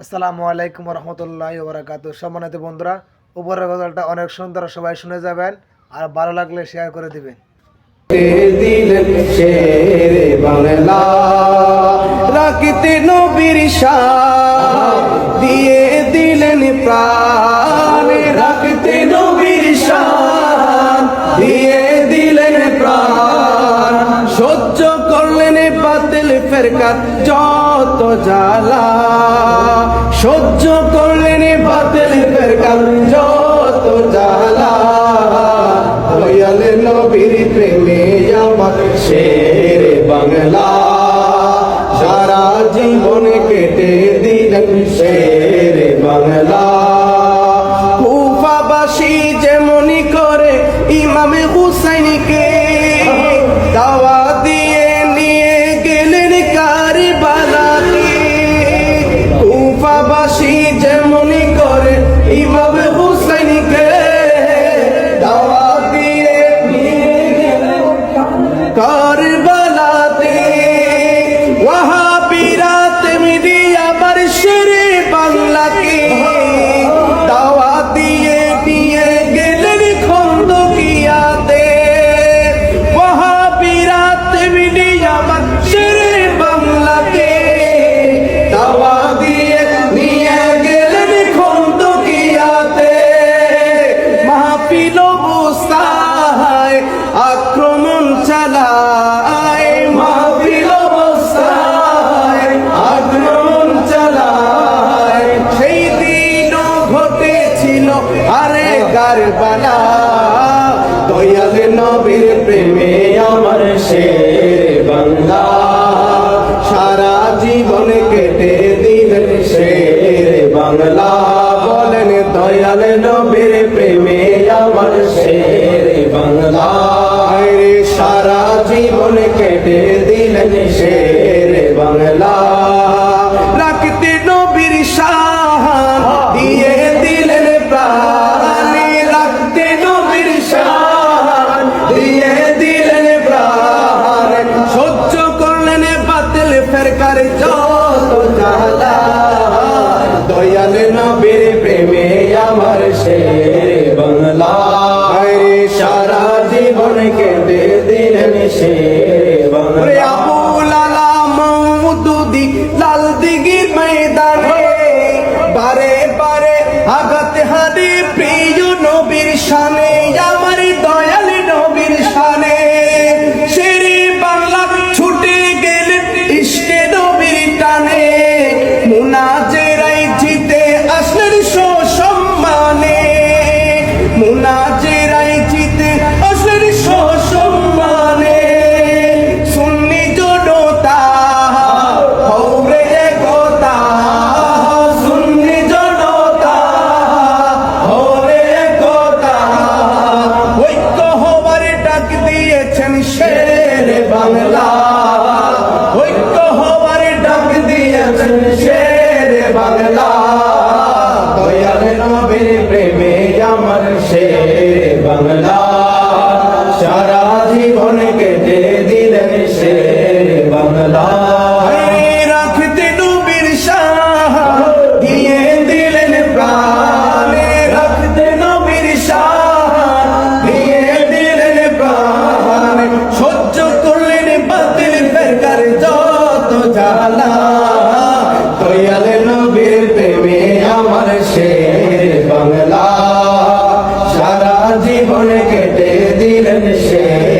আসসালামু আলাইকুম রহমতুল্লাহ ওবরাকাতু সম্মানিত বন্ধুরা, উপরের গজলটা অনেক সুন্দর, সবাই শুনে যাবেন আর ভালো লাগলে শেয়ার করে দিবেন। রাখিতে নবীর দিয়ে দিলেন প্রাণ। রাখিতে নবীর দিয়ে দিলেন প্রাণ। সহ্য করলেন ফেরকাত যত জ্বালা। সহ্য করলেন বাতিল ফেরকাত যত জ্বালা। দয়ালে প্রেমে আমার শের বাংলা। সারা জীবন কেটে দিলেন শের বাংলা। প্রেমে আমার সে বাংলা যত জ্বালা দয়াল নবীর প্রেমে আমার শের বাংলা সারা জীবন কেটে দিলেন শের বারে বারে আঘাত হারে প্রিয় নবীর শানে আমার আমার শের বাংলা। সারা জীবন কেটে দিলেন শের বাংলা। রাখতে নবীর শাহ দিয়ে দিলেন প্রাণে। রাখতে নবীর শাহ দিয়ে দিলেন প্রাণ। সহ্য করলেন বাতিল ফেরকার যত জ্বালা। জীবনে কেটে দিলেন সে।